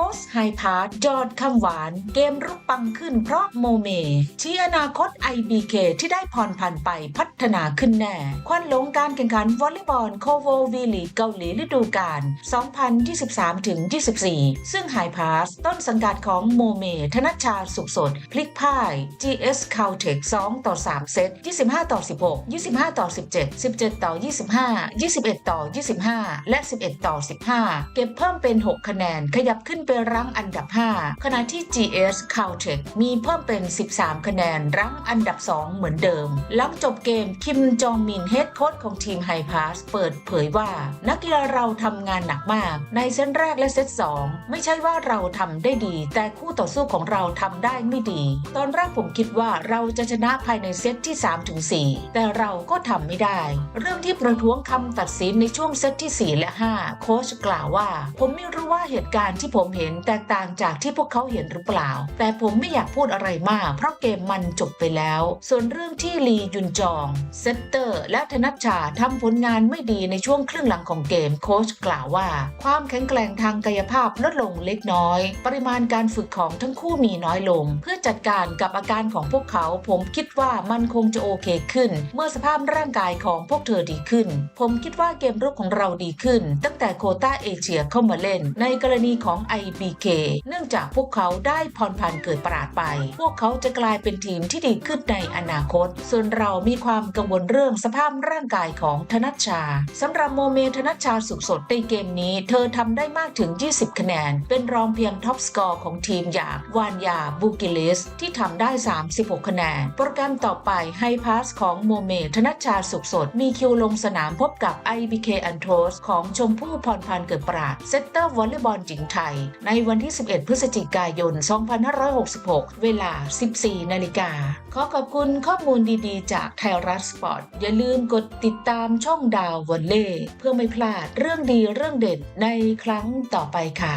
ค้ชไฮพาร์ทยอดคำหวาน เกมรุกปังขึ้นเพราะโมเมที่อนาคต IBK ที่ได้ผ่อนผันไปพัฒนาขึ้นแน่ ควันหลงการแข่งขันวอลเลย์บอลโคโววีลีเกาหลีฤดูกาล 2023-24 ซึ่งไฮพาสต้นสังกัดของโมเม ธนชชาสุขสด พลิกพ่าย GS c a l t e c 2ต่อ3 เซต 25 ต่อ 16 25 ต่อ 17 17 ต่อ 25 21 ต่อ 25 และ 11 ต่อ 15 เก็บเพิ่มเป็น 6 คะแนนขยับขึ้นไปรั้งอันดับ 5 ขณะที่ GS Caltech มีเพิ่มเป็น 13 คะแนน รั้งอันดับ 2 เหมือนเดิม หลังจบเกมคิมจองมินเฮดโค้ชของทีมไฮพาสเปิดเผยว่า นักกีฬาเราทำงานหนักมาก ในเซตแรกและเซต2 ไม่ใช่ว่าเราทำได้ดี แต่คู่ต่อสู้ของเราทำได้ไม่ดี ตอนแรกผมคิดว่าเราจะชนะภายในเซตที่ 3-4 แต่เราก็ทำไม่ได้ เรื่องที่ประท้วงคำตัดสินในช่วงเซตที่ 4 และ 5 โค้ชกล่าวว่า ผมไม่รู้ว่าเหตุการณ์ที่ผมเห็นแตกต่างจากที่พวกเขาเห็นหรือเปล่า แต่ผมไม่อยากพูดอะไรมาก เพราะเกมมันจบไปแล้ว ส่วนเรื่องที่ลียุนจองเซตเตอร์ และธนัชชาทำผลงานไม่ดีในช่วงครึ่งหลังของเกมโค้ชกล่าวว่า ความแข็งแกร่งทางกายภาพลดลงเล็กน้อย ปริมาณการฝึกของทั้งคู่มีน้อยลง เพื่อจัดการกับอาการของพวกเขา ผมคิดว่ามันคงจะโอเคขึ้น เมื่อสภาพร่างกายของพวกเธอดีขึ้น ผมคิดว่าเกมรุกของเราดีขึ้น ตั้งแต่โคต้าเอเชียเข้ามาเล่น ในกรณีของ IBK เนื่องจากพวกเขาได้พรพันธ์เกิดปราดไป พวกเขาจะกลายเป็นทีมที่ดีขึ้นในอนาคต ส่วนเรามีความกังวลเรื่องสภาพร่างกายของธนัชชาสำหรับโมเมธนัชชาสุขสดในเกมนี้ เธอทำได้มากถึง 20 คะแนน เป็นรองเพียงท็อปสกอร์ของทีมอย่างวานยาบูกิลิสที่ทำได้ 36 คะแนน โปรแกรมต่อไปไฮพาสของโมเมธนัชชาสุขสด มีคิวลงสนามพบกับ IBK a n t r o s ของชมพู่พรพันธ์เกิดปราดเซตเตอร์วอลเลย์บอลหญิงไทยในวันที่ 11 พฤศจิกายน 2566 เวลา 14 นาฬิกา ขอขอบคุณข้อมูลดีๆ จากไทยรัฐสปอร์ต อย่าลืมกดติดตามช่องดาววอลเล่ เพื่อไม่พลาดเรื่องดีเรื่องเด่นในครั้งต่อไปค่ะ